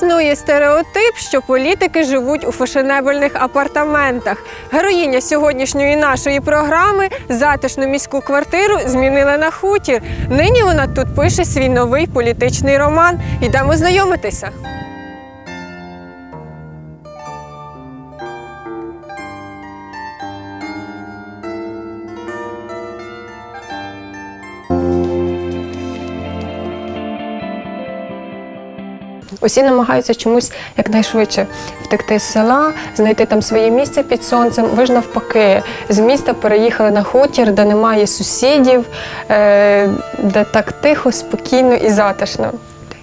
Існує стереотип, що політики живуть у фешенебельних апартаментах. Героїня сьогоднішньої нашої програми затишну міську квартиру змінила на хутір. Нині вона тут пише свій новий політичний роман. Йдемо знайомитися. Усі намагаються чомусь якнайшвидше втекти з села, знайти там своє місце під сонцем. Ви ж навпаки, з міста переїхали на хутір, де немає сусідів, е, де так тихо, спокійно і затишно.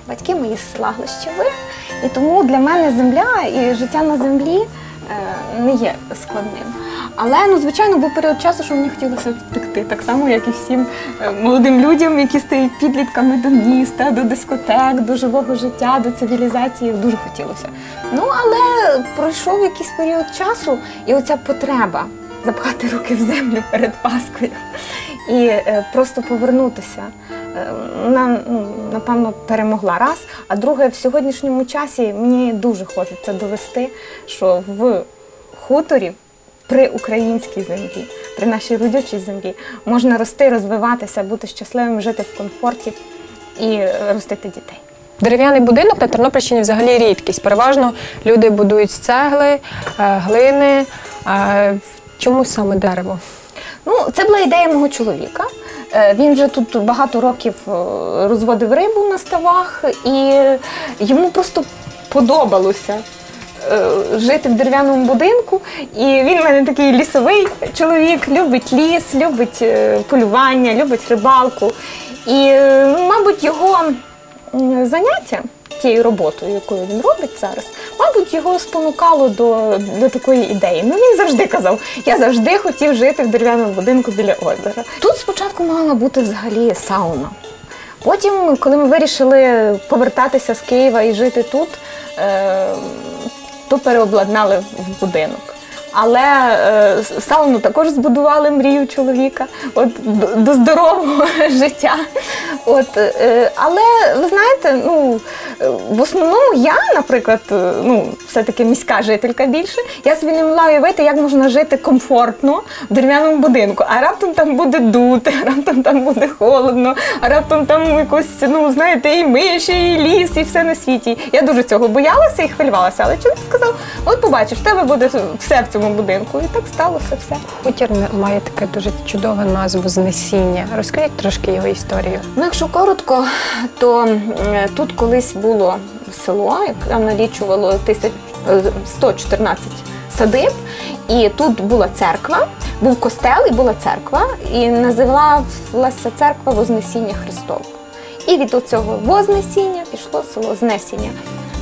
Батьки мої з села Глощевих, і тому для мене земля і життя на землі е, не є складним. Але ну, звичайно, був період часу, що мені хотілося втекти, так само, як і всім е, молодим людям, які стають підлітками до міста, до дискотек, до живого життя, до цивілізації. Дуже хотілося. Ну але пройшов якийсь період часу, і оця потреба запхати руки в землю перед Паскою і е, просто повернутися. е, На, ну, напевно, перемогла раз. А друге, в сьогоднішньому часі мені дуже хочеться довести, що в хуторі при українській землі, при нашій родючій землі можна рости, розвиватися, бути щасливим, жити в комфорті і е, ростити дітей. Дерев'яний будинок на Тернопільщині взагалі рідкість. Переважно люди будують з цегли, е, глини. Е, Чому саме дерево? Ну, це була ідея мого чоловіка. Він вже тут багато років розводив рибу на ставах, і йому просто подобалося жити в дерев'яному будинку. І він в мене такий лісовий чоловік, любить ліс, любить е, полювання, любить рибалку. І, е, мабуть, його заняття тією роботою, якою він робить зараз, мабуть, його спонукало до, до такої ідеї. Ну він завжди казав, я завжди хотів жити в дерев'яному будинку біля озера. Тут спочатку мала бути взагалі сауна. Потім, коли ми вирішили повертатися з Києва і жити тут, е, то переобладнали в будинок. Але е, сауну також збудували мрію чоловіка от, до, до здорового життя. От, е, але ви знаєте, ну, в основному я, наприклад, е, ну, все-таки міська жителька більше, я собі не могла уявити, як можна жити комфортно в дерев'яному будинку. А раптом там буде дути, а раптом там буде холодно, а раптом там якось, ну, знаєте, і миші, і ліс, і все на світі. Я дуже цього боялася і хвилювалася. Але чоловік сказав: от побачиш, в тебе буде все в цьому будинку. І так сталося все. Хутір має таке дуже чудове назву знесіння. Розкажіть трошки його історію. Ну, якщо коротко, то тут колись було село, яке налічувало тисяч- е, 114 садиб, і тут була церква, був костел і була церква, і називалася церква Вознесіння Христового. І від цього Вознесіння пішло село Знесіння.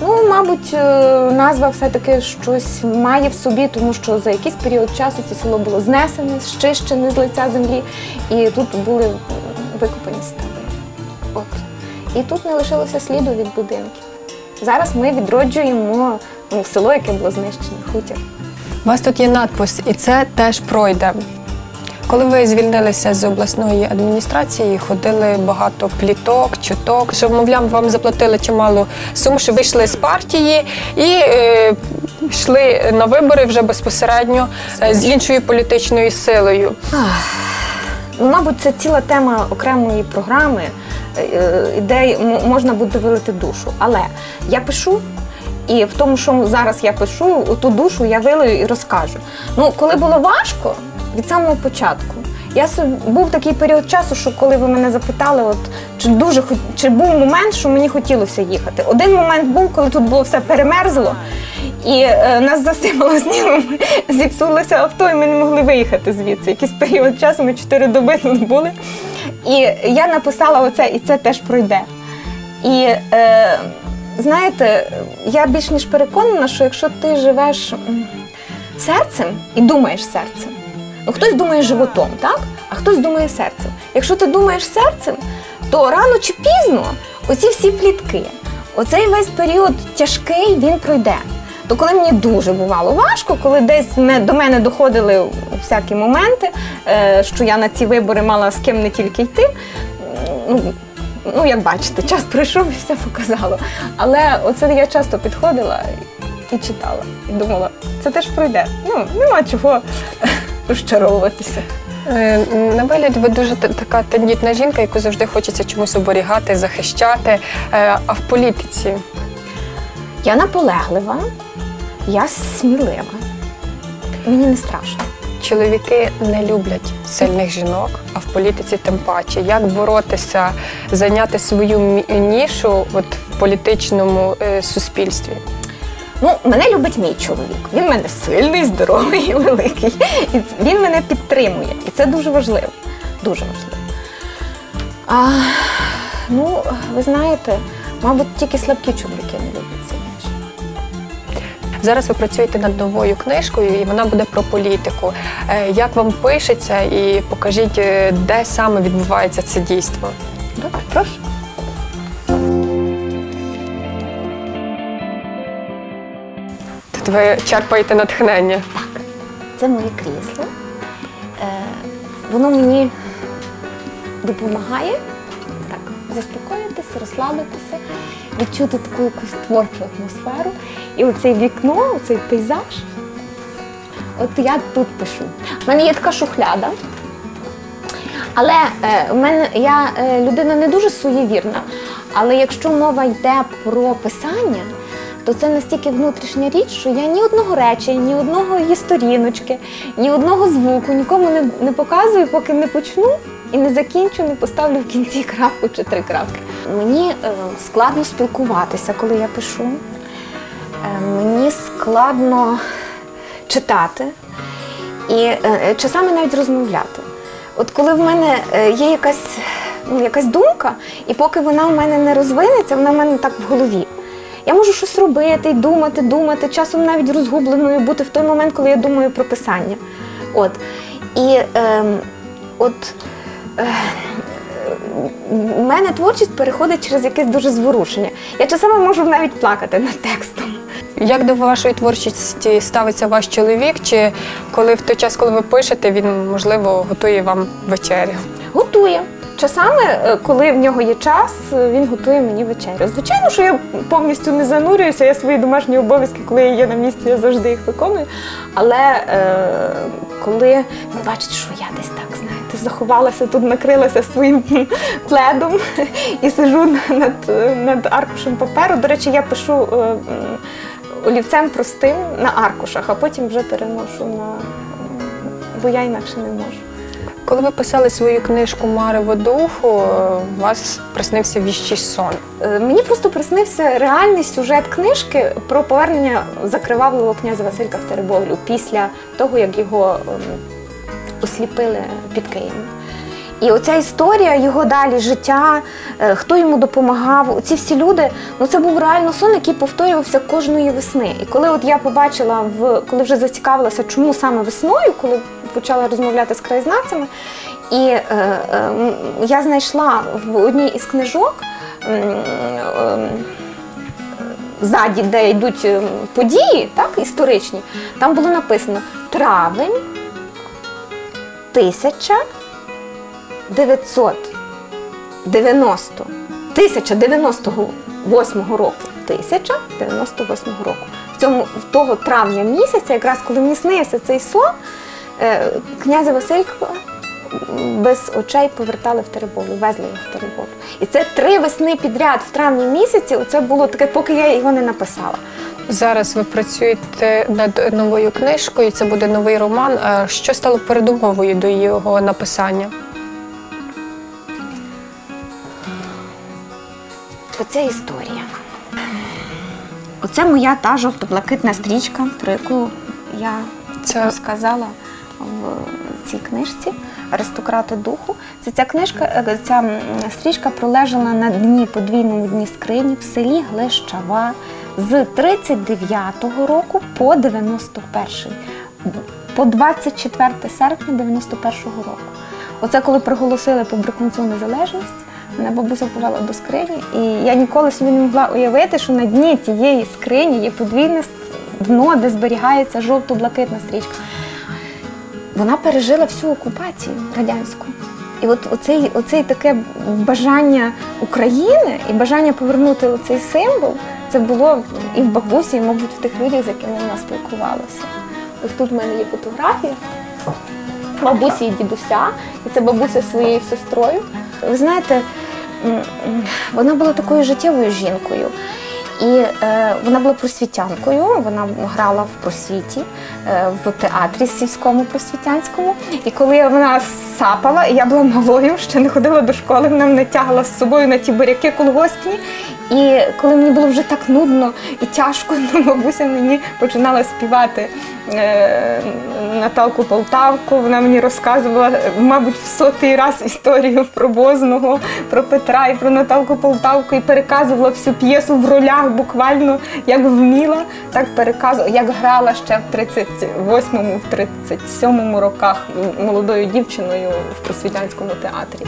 Ну, мабуть, е, назва все-таки щось має в собі, тому що за якийсь період часу це село було знесене, щищене з лиця землі, і тут були викопані стави. От. І тут не лишилося сліду від будинків. Зараз ми відроджуємо ну, село, яке було знищене, хутір. У вас тут є надпис, і це теж пройде. Коли ви звільнилися з обласної адміністрації, ходили багато пліток, чуток, що, мовляв, вам заплатили чимало сум, що вийшли з партії і е, йшли на вибори вже безпосередньо е, з іншою політичною силою. Ну, мабуть, це ціла тема окремої програми, е, де можна буде вилити душу. Але я пишу. І в тому, що зараз я пишу, ту душу я вилию і розкажу. Ну, коли було важко від самого початку, я був такий період часу, що коли ви мене запитали, от чи дуже чи був момент, що мені хотілося їхати. Один момент був, коли тут було все перемерзло, і е, нас засипало снігом, зіпсулося авто, і ми не могли виїхати звідси. Якийсь період часу, ми чотири доби тут були. І я написала оце, і це теж пройде. І е, знаєте, я більш ніж переконана, що якщо ти живеш серцем і думаєш серцем, хтось думає животом, так? А хтось думає серцем. Якщо ти думаєш серцем, то рано чи пізно оці всі плітки, оцей весь період тяжкий, він пройде. То коли мені дуже бувало важко, коли десь до мене доходили всякі моменти, е, що я на ці вибори мала з ким не тільки йти, ну, ну як бачите, час пройшов і все показало. Але оце я часто підходила і читала, і думала, це теж пройде. Ну, нема чого розчаровуватися. Е, На вигляд ви дуже та- така тендітна жінка, яку завжди хочеться чомусь оберігати, захищати. Е, А в політиці Я наполеглива, я смілива. Мені не страшно. чоловіки не люблять сильних жінок, а в політиці тим паче. Як боротися, зайняти свою нішу от в політичному е, суспільстві? Ну, мене любить мій чоловік. Він мене сильний, здоровий і великий. І він мене підтримує. І це дуже важливо. Дуже важливо. А, ну, ви знаєте, мабуть, тільки слабкі чоловіки не люблять сильних. Зараз ви працюєте над новою книжкою, і вона буде про політику. Е, Як вам пишеться, і покажіть, е, де саме відбувається це дійство? Добре, прошу. Ви черпаєте натхнення. Це моє крісло. Е, воно мені допомагає так, заспокоїтися, розслабитися, відчути таку якусь творчу атмосферу. І оце вікно, оцей пейзаж. От я тут пишу. У мене є така шухляда. Але е, в мене я е, людина не дуже суєвірна. Але якщо мова йде про писання, то це настільки внутрішня річ, що я ні одного речення, ні одного її сторіночки, ні одного звуку нікому не, не показую, поки не почну і не закінчу, не поставлю в кінці крапку чи три крапки. Мені е, складно спілкуватися, коли я пишу. Е, мені складно читати і е, е, часами навіть розмовляти. От коли в мене е, є якась, ну, якась думка, і поки вона в мене не розвинеться, вона в мене так в голові. Я можу щось робити, думати, думати, часом навіть розгубленою бути в той момент, коли я думаю про писання. От. І ем, от е, у мене творчість переходить через якесь дуже зворушення. Я часами можу навіть плакати над текстом. Як до вашої творчості ставиться ваш чоловік? Чи коли в той час, коли ви пишете, він можливо готує вам вечерю? Готує. Часами, е, коли в нього є час, е, він готує мені вечерю. Звичайно, що я повністю не занурююся, я свої домашні обов'язки, коли я є на місці, я завжди їх виконую. Але е, коли він бачить, що я десь так, знаєте, заховалася тут, накрилася своїм пледом і сижу над, над аркушем паперу. До речі, я пишу е, олівцем простим на аркушах, а потім вже переношу на. бо я інакше не можу. Коли ви писали свою книжку Марево духу, е, вас приснився віщий сон. Е, Мені просто приснився реальний сюжет книжки про повернення закривавленого князя Василька в Теребовлю після того, як його ем, осліпили під Києвом. І оця історія, його далі життя, е, хто йому допомагав, ці всі люди, ну це був реально сон, який повторювався кожної весни. І коли от я побачила, в коли вже зацікавилася, чому саме весною, коли почала розмовляти з краєзнавцями, і е, е, я знайшла в одній із книжок. м, ем, Ззаді, де йдуть ем, події, так, історичні, там було написано травень 1990 1098 року. 1098 року. В цьому в того травня місяця, якраз коли мені снився цей сон, е, князя Василька без очей повертали в Теребовлю, везли його в Теребовлю. І це три весни підряд в травні місяці. Оце було таке, поки я його не написала. Зараз ви працюєте над новою книжкою. Це буде новий роман. Що стало передумовою до його написання? Оця історія. Оце моя та жовто-блакитна стрічка, про яку я Це- розказала в цій книжці Аристократи духу. Це ця книжка, е, ця стрічка пролежала на дні подвійному дні скрині в селі Глещава з 39-го року по 91-й, по 24 серпня 91-го року. Оце коли проголосили по Брехунцю незалежність. Мене бабуся повела до скрині, і я ніколи собі не могла уявити, що на дні тієї скрині є подвійне дно, де зберігається жовто-блакитна стрічка. Вона пережила всю окупацію радянську. І от оцей, оцей таке бажання України і бажання повернути оцей символ, це було і в бабусі, і, мабуть, в тих людях, з якими вона спілкувалася. Ось тут в мене є фотографія бабусі і дідуся, і це бабуся своєю сестрою. Ви знаєте, вона була такою життєвою жінкою. І е, вона була просвітянкою, вона грала в просвіті, е, в театрі сільському просвітянському. І коли вона сапала, я була малою, ще не ходила до школи, вона мене тягала з собою на ті буряки колгоспні. І коли мені було вже так нудно і тяжко, то бабуся мені починала співати е, Наталку Полтавку. Вона мені розказувала, мабуть, в сотий раз історію про Возного, про Петра і про Наталку Полтавку і переказувала всю п'єсу в ролях буквально як вміла, так переказувала, як грала ще в 38-му, в 37-му роках молодою дівчиною в просвітянському театрі.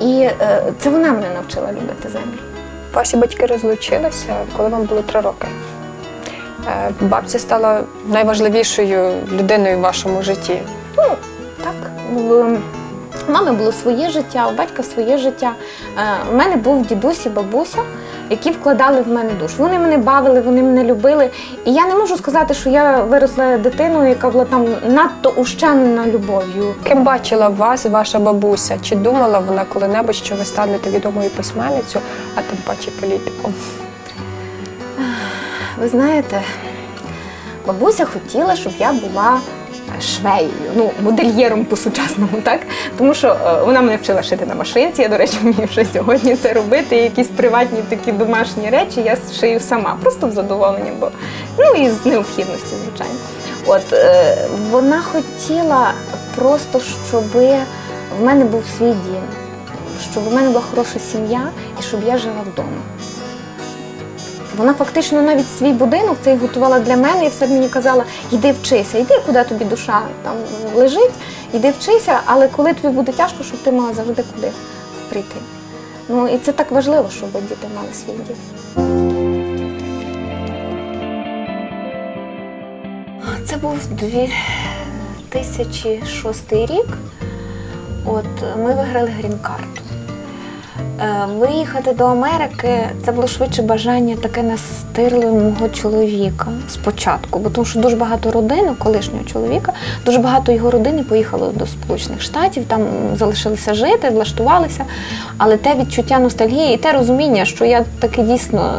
І е, це вона мене навчила любити землю. Ваші батьки розлучилися, коли вам було три роки. Е, Бабця стала найважливішою людиною в вашому житті. Ну, так. В мами було своє життя, у батька своє життя. Е, У мене був дідусь і бабуся, які вкладали в мене душу. Вони мене бавили, вони мене любили. І я не можу сказати, що я виросла дитиною, яка була там надто ущемлена любов'ю. Ким бачила вас ваша бабуся? Чи думала вона коли-небудь, що ви станете відомою письменницю, а тим паче політиком? Ви знаєте, бабуся хотіла, щоб я була швеєю, ну, модельєром по-сучасному, так? Тому що е, вона мене вчила шити на машинці, я, до речі, вмію ще сьогодні це робити. Якісь приватні такі домашні речі я шию сама, просто в задоволення, бо ну і з необхідності, звичайно. От е, вона хотіла просто, щоб в мене був свій дім, щоб в мене була хороша сім'я і щоб я жила вдома. Вона фактично навіть свій будинок цей готувала для мене і все мені казала, йди вчися, йди, куди тобі душа там лежить, йди вчися, але коли тобі буде тяжко, щоб ти мала завжди куди прийти. Ну і це так важливо, щоб діти мали свій дім. Це був 2006 рік. От ми виграли грін-карту. Е, Виїхати до Америки це було швидше бажання таке настирливе мого чоловіка спочатку, бо тому що дуже багато родин, колишнього чоловіка, дуже багато його родини поїхало до Сполучених Штатів, там залишилися жити, влаштувалися. Але те відчуття ностальгії і те розуміння, що я таки дійсно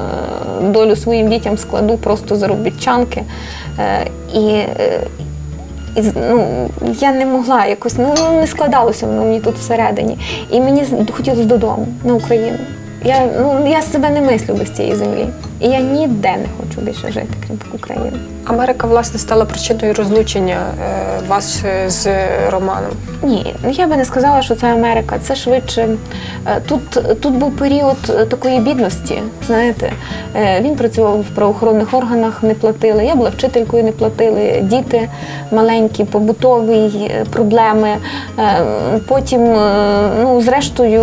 е, долю своїм дітям складу просто заробітчанки. Е, І, і ну, я не могла якось, ну не складалося воно мені тут всередині. І мені хотілося додому, на Україну. Я, ну, я себе не мислю без цієї землі. І я ніде не хочу більше жити, крім України. Америка, власне, стала причиною розлучення е, вас е, з Романом. Ні, ну, я би не сказала, що це Америка. Це швидше. е, Тут, тут був період такої бідності. Знаєте, він працював в правоохоронних органах, не платили. Я була вчителькою, не платили. Діти маленькі, побутові проблеми. Потім, ну, зрештою,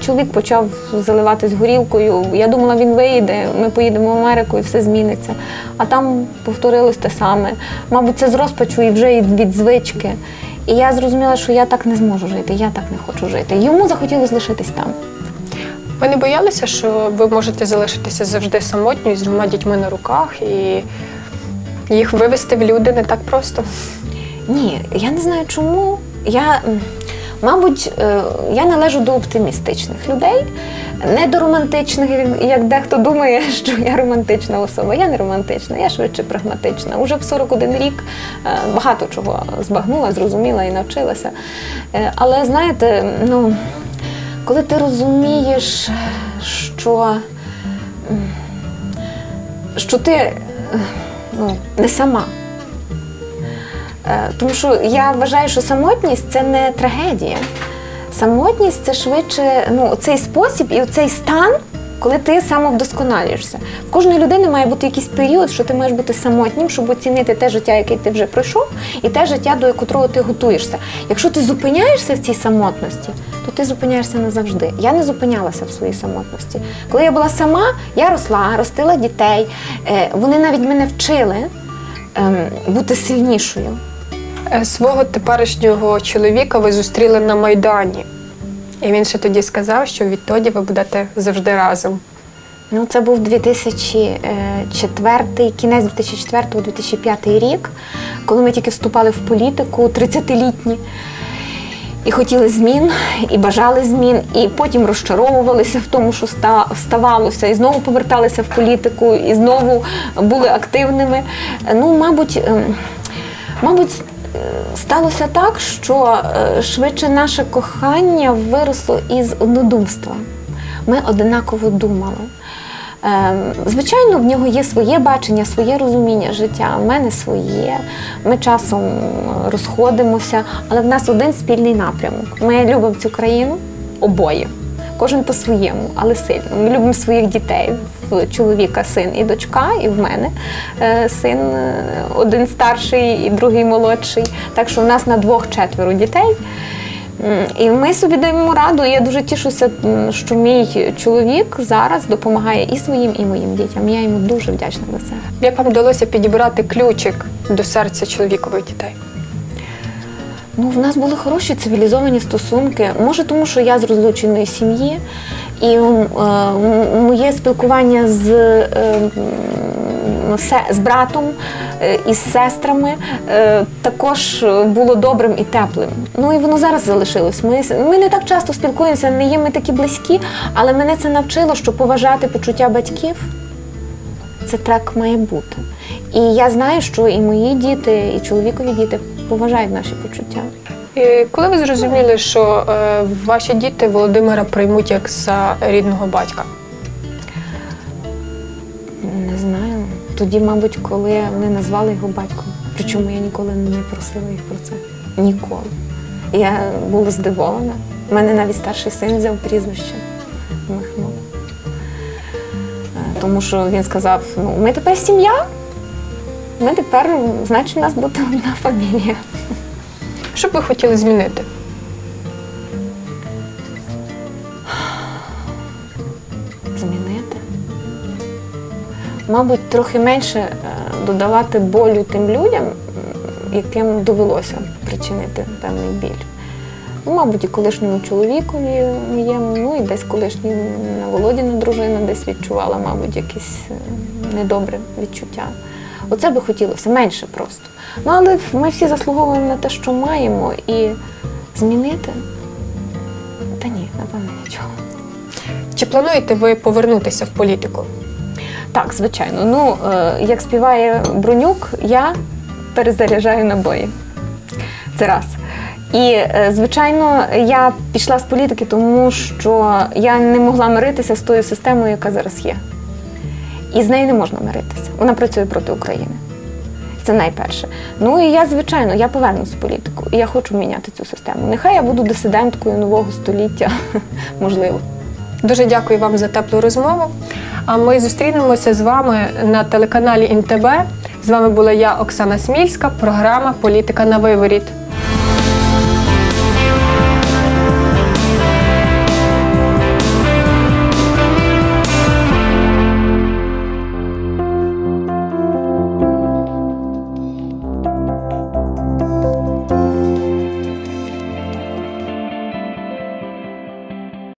чоловік почав заливатись горілкою. Я думала, він вийде, ми поїдемо в Америку і все зміниться. А там повторилось те саме. Мабуть, це з розпачу і вже від звички. І я зрозуміла, що я так не зможу жити, я так не хочу жити. Йому захотілося лишитись там. Ви не боялися, що ви можете залишитися завжди самотньою з двома дітьми на руках і їх вивести в люди не так просто? Ні, я не знаю чому. Я, мабуть, е, я належу до оптимістичних людей, не до романтичних, як- дехто думає, що я романтична особа. Я не романтична, я швидше прагматична. Уже в 41 рік е, багато чого збагнула, зрозуміла і навчилася. Е, Але знаєте, ну, коли ти розумієш, що, що ти ну, не сама. Е, Тому що я вважаю, що самотність це не трагедія. Самотність це швидше ну, цей спосіб і цей стан, коли ти самовдосконалюєшся. В кожної людини має бути якийсь період, що ти маєш бути самотнім, щоб оцінити те життя, яке ти вже пройшов, і те життя, до котрого ти готуєшся. Якщо ти зупиняєшся в цій самотності, то ти зупиняєшся назавжди. Я не зупинялася в своїй самотності. Коли я була сама, я росла, ростила дітей. Е, Вони навіть мене вчили ем, бути сильнішою. Е, Свого теперішнього чоловіка ви зустріли на Майдані. І він ще тоді сказав, що відтоді ви будете завжди разом. Ну, це був 2004, кінець 2004-2005 рік, коли ми тільки вступали в політику, 30-літні. І хотіли змін, і бажали змін, і потім розчаровувалися в тому, що ставалося, і знову поверталися в політику, і знову були активними. Ну, мабуть, ем, мабуть, е, сталося так, що е, швидше наше кохання виросло із однодумства. Ми одинаково думали. Ем, Звичайно, в нього є своє бачення, своє розуміння життя, в мене своє. Ми часом е, розходимося, але в нас один спільний напрямок. Ми любимо цю країну обоє. Кожен по-своєму, але сильно. Ми любимо своїх дітей. В чоловіка син і дочка, і в мене е, син е, один старший і другий молодший. Так що в нас на двох четверо дітей. І ми собі даємо раду. Я дуже тішуся, що мій чоловік зараз допомагає і своїм, і моїм дітям. Я йому дуже вдячна за це. Як вам вдалося підібрати ключик до серця чоловікових дітей? Ну, в нас були хороші цивілізовані стосунки. Може, тому що я з розлученої сім'ї, і е, моє спілкування з, е, з братом е, і з сестрами е, також було добрим і теплим. Ну і воно зараз залишилось. Ми, ми не так часто спілкуємося, не є ми такі близькі, але мене це навчило, що поважати почуття батьків це так має бути. І я знаю, що і мої діти, і чоловікові діти поважають наші почуття. І коли ви зрозуміли, що е, ваші діти Володимира приймуть як за рідного батька? Не знаю. Тоді, мабуть, коли вони назвали його батьком. Причому я ніколи не просила їх про це. Ніколи. Я була здивована. У мене навіть старший син взяв прізвище Михно. Е, Тому що він сказав: ну, ми тепер сім'я, ми тепер, значить, у нас буде одна фамілія. Що б ви хотіли змінити? змінити. Мабуть, трохи менше е, додавати болю тим людям, яким довелося причинити певний біль. Ну, мабуть, і колишньому чоловікові моєму, ну і десь колишній Володіна дружина десь відчувала, мабуть, якесь е, недобре відчуття. Оце би хотілося менше просто. Ну, але ми всі заслуговуємо на те, що маємо, і змінити. Та ні, напевно, нічого. Чи плануєте ви повернутися в політику? Так, звичайно. Ну, е, як співає Бронюк, я перезаряджаю набої. Це раз. І, е, звичайно, я пішла з політики, тому що я не могла миритися з тою системою, яка зараз є. І з нею не можна миритися. Вона працює проти України. Це найперше. Ну і я, звичайно, я повернуся в політику. І я хочу міняти цю систему. Нехай я буду дисиденткою нового століття, можливо. Дуже дякую вам за теплу розмову. А ми зустрінемося з вами на телеканалі ІНТБ. З вами була я, Оксана Смільська, програма Політика на виворіт.